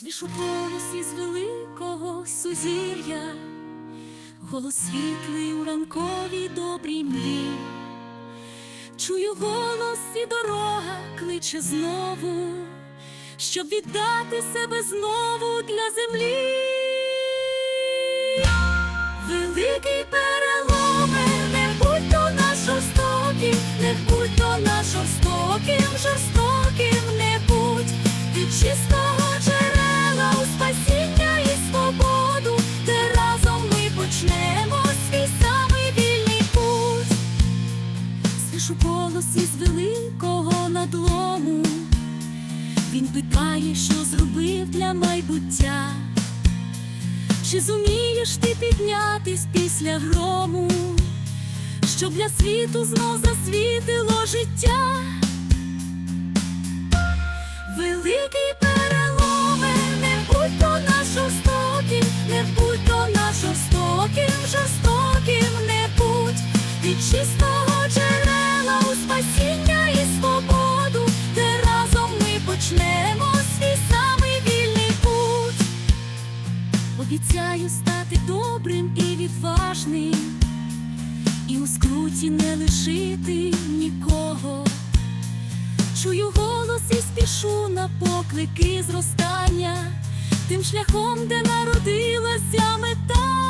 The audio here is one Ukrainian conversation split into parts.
Свіжу голос із великого сузір'я, голос світлий у ранковій добрій млі. Чую голос і дорога кличе знову, щоб віддати себе знову для землі. Великий переломе, не будь до нас жорстоким, не будь до нас жорстоким, жорстоким що зробив для майбуття. Чи зумієш ти піднятись після грому, щоб для світу знов засвітило життя? Великий переломе, не будь до нас жорстоким, не будь до нас жорстоким, жорстоким не будь від чистого Обіцяю стати добрим і відважним, і у скруті не лишити нікого. Чую голос і спішу на поклики зростання, тим шляхом, де народилася мета.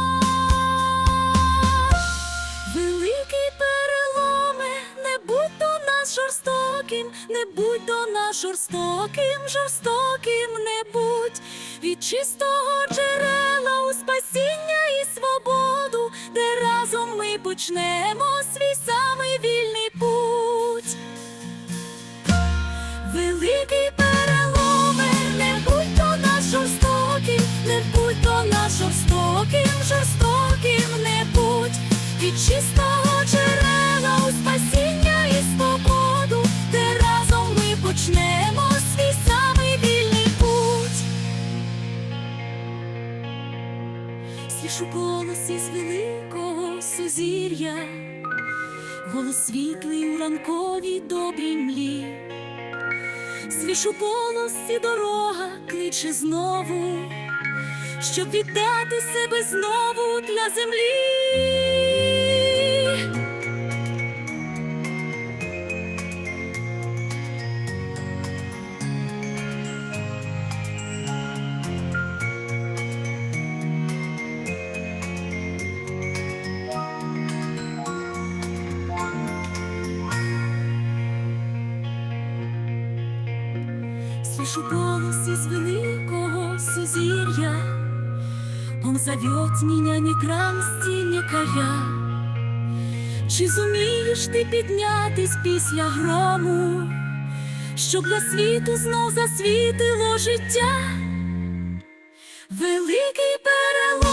Жорстоким, жорстоким не будь від чистого джерела у спасіння і свободу, де разом ми почнемо свій самий вільний путь. Великий переломе, не будь до нас жорстоким, не будь до нас жорстоким, жорстоким не будь від чистого Слішу голос з великого сузір'я, голос світлий у ранковій добрій млі. Свішу голос і дорога кличе знову, щоб віддати себе знову для землі. Слышу голос из великого сузір'я, Он зовет меня не красти, не коря. Чи зумієш ти піднятись після грому, щоб для світу знов засвітило життя? Великий перелом.